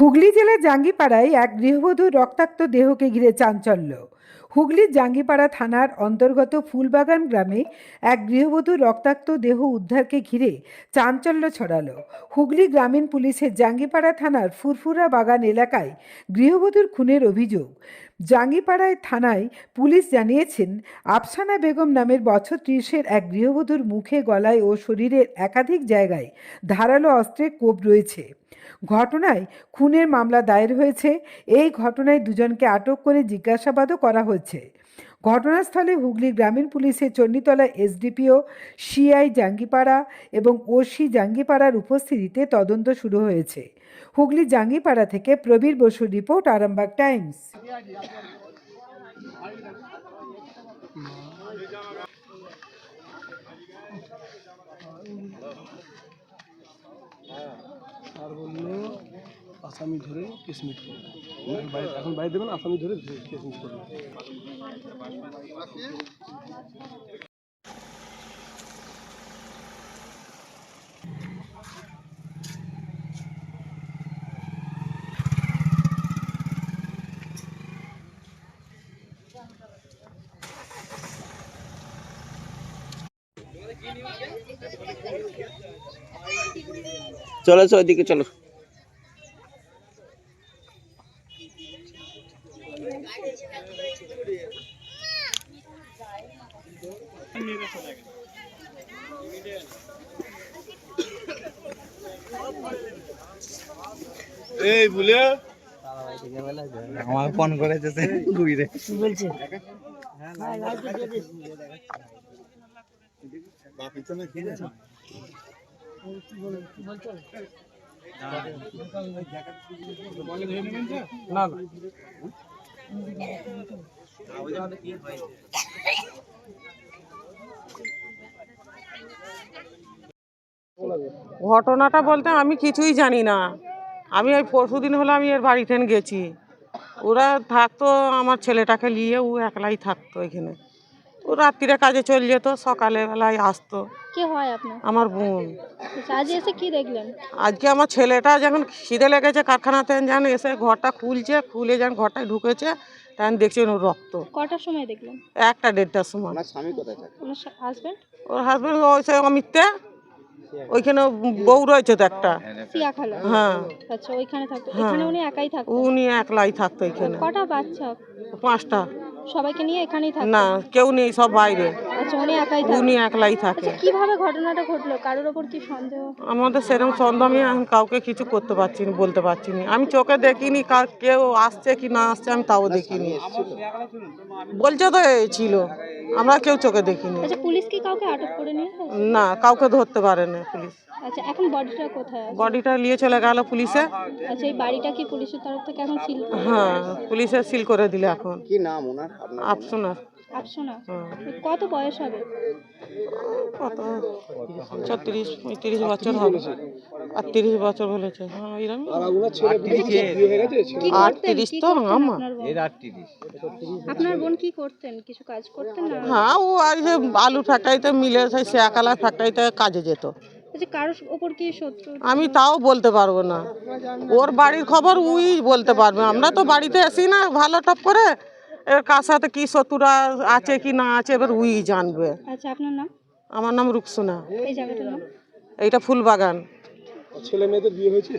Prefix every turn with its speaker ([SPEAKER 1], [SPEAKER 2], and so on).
[SPEAKER 1] হুগলি জেলার জাঙ্গিপাড়ায় এক গৃহবধূর রক্তাক্ত দেহকে ঘিরে চাঞ্চল্য। হুগলির জাঙ্গিপাড়া থানার অন্তর্গত ফুলবাগান গ্রামে এক গৃহবধূর রক্তাক্ত দেহ উদ্ধারকে ঘিরে চাঞ্চল্য ছড়ালো। হুগলি গ্রামীণ পুলিশের জাঙ্গিপাড়া থানার ফুরফুরা বাগান এলাকায় গৃহবধূর খুনের অভিযোগ। জাঙ্গিপাড়ায় থানায় পুলিশ জানিয়েছেন, আফসানা বেগম নামের বছর ত্রিশের এক গৃহবধূর মুখে, গলায় ও শরীরের একাধিক জায়গায় ধারালো অস্ত্রের কোপ রয়েছে। ঘটনায় খুনের মামলা দায়ের হয়েছে। এই ঘটনায় দুজনকে আটক করে জিজ্ঞাসাবাদও করা হয়েছে। ঘটনাস্থলে হুগলি গ্রামীণ পুলিশের চণ্ডীতলা এসডিপিও সিআই জাঙ্গিপাড়া এবং ওসি জাঙ্গিপাড়ার উপস্থিতিতে তদন্ত শুরু হয়েছে। হুগলি জাঙ্গিপাড়া থেকে প্রবীর বসুর রিপোর্ট, আরামবাগ টাইমস।
[SPEAKER 2] আসামি ধরে কেস মিট করবে এখন বাইরে- দেবেন, আসামি ধরে কেস মিট করবে
[SPEAKER 3] চলো চলো ওইদিকে চলো।
[SPEAKER 2] এই বলে
[SPEAKER 3] আমার ফোন করেছে ঘুরে
[SPEAKER 2] না না।
[SPEAKER 4] ঘটনাটা বলতে আমি কিছুই জানি না। আমি ওই পরশু দিন হলো আমি এর বাড়িতে গেছি। ওরা থাকতো, আমার ছেলেটাকে নিয়ে ও একলাই থাকতো এখানে। ও রাত্রিরে কাজে চলে যেত সকালে বেলায় আসতো।
[SPEAKER 5] কে হয় আপনার?
[SPEAKER 4] আমার বোন।
[SPEAKER 5] আচ্ছা, আজ এসে কি দেখলেন?
[SPEAKER 4] আজকে আমার ছেলেটা যখন খিদে লেগেছে কারখানাতে যেন এসে ঘরটা খুলছে খুলে যখন ঘরটায় ঢুকেছে তখন দেখছি ওর রক্ত।
[SPEAKER 5] কটার সময় দেখলেন?
[SPEAKER 4] একটা দেড়টার সময়।
[SPEAKER 5] ওনার হাজবেন্ড
[SPEAKER 4] ওর হাজবেন্ড ওই সে অমিতে ওইখানে বউ রয়েছে তো একটা। হ্যাঁ।
[SPEAKER 5] আচ্ছা ওইখানে থাকতো। এখানে উনি একাই থাকতো
[SPEAKER 4] উনি একলাই থাকতো এখানে।
[SPEAKER 5] কটা বাচ্চা?
[SPEAKER 4] পাঁচটা।
[SPEAKER 5] সবাইকে নিয়ে এখানেই থাকতো
[SPEAKER 4] না কেউ নেই সব বাইরে।
[SPEAKER 5] আচ্ছা উনি একাই
[SPEAKER 4] উনি একলাই থাকে।
[SPEAKER 5] আচ্ছা কীভাবে ঘটনাটা ঘটলো? কারোর ওপর কি সন্দেহ?
[SPEAKER 4] আমাদের সেরকম সন্দেহ আমি এখন কাউকে কিছু করতে পারছি না বলতে পারছি না। আমি চোখে দেখিনি কার কেউ আসছে কি না আসছে আমি তাও দেখিনি। বলছে তো এই ছিল আমরা কেউ চোখে দেখিনি।
[SPEAKER 5] আচ্ছা পুলিশ কি কাউকে আটক করে নিয়ে
[SPEAKER 4] না কাউকে ধরতে পারে না পুলিশ।
[SPEAKER 5] আচ্ছা এখন বডিটা কোথায় আছে?
[SPEAKER 4] বডিটা নিয়ে চলে গেল পুলিশে।
[SPEAKER 5] আচ্ছা এই বাড়িটা কি পুলিশের তরফ থেকে এখন সিল
[SPEAKER 4] হ্যাঁ পুলিশে সিল করে দিলে এখন।
[SPEAKER 3] কি নাম ওনার? আপনার
[SPEAKER 4] আফসোনার।
[SPEAKER 5] আপশোনা
[SPEAKER 4] হ্যাঁ।
[SPEAKER 5] কত বয়স হবে?
[SPEAKER 4] কত? ছত্রিশ পঁয়ত্রিশ বছর হবে। আটত্রিশ বছর বলেছে হ্যাঁ এরকম।
[SPEAKER 2] আর ছেলে বিয়ে হয়ে গেছে
[SPEAKER 4] আটত্রিশ তো আমার।
[SPEAKER 5] আপনার বোন? আপনার বোন কি করতেন? কিছু কাজ করতেন না?
[SPEAKER 4] হ্যাঁ ও আর যে আলু ফ্যাক্টরিতে মিলে সেই শেয়াকালা ফ্যাক্টরিতে কাজে যেত।
[SPEAKER 5] আচ্ছা
[SPEAKER 4] আমি তাও বলতে পারব না। ওর বাড়ির খবর উই বলতে পারবে। আমরা তো বাড়িতে আসি না ভালো টপ করে। এবার কার সাথে কি শত্রুরা আছে কি না আছে এবার উই জানবে।
[SPEAKER 5] আচ্ছা আপনার নাম?
[SPEAKER 4] আমার নাম রুকসুনা।
[SPEAKER 5] এই জায়গাটার নাম?
[SPEAKER 4] এইটা ফুলবাগান।
[SPEAKER 2] ছেলে মেয়েদের বিয়ে হয়েছে?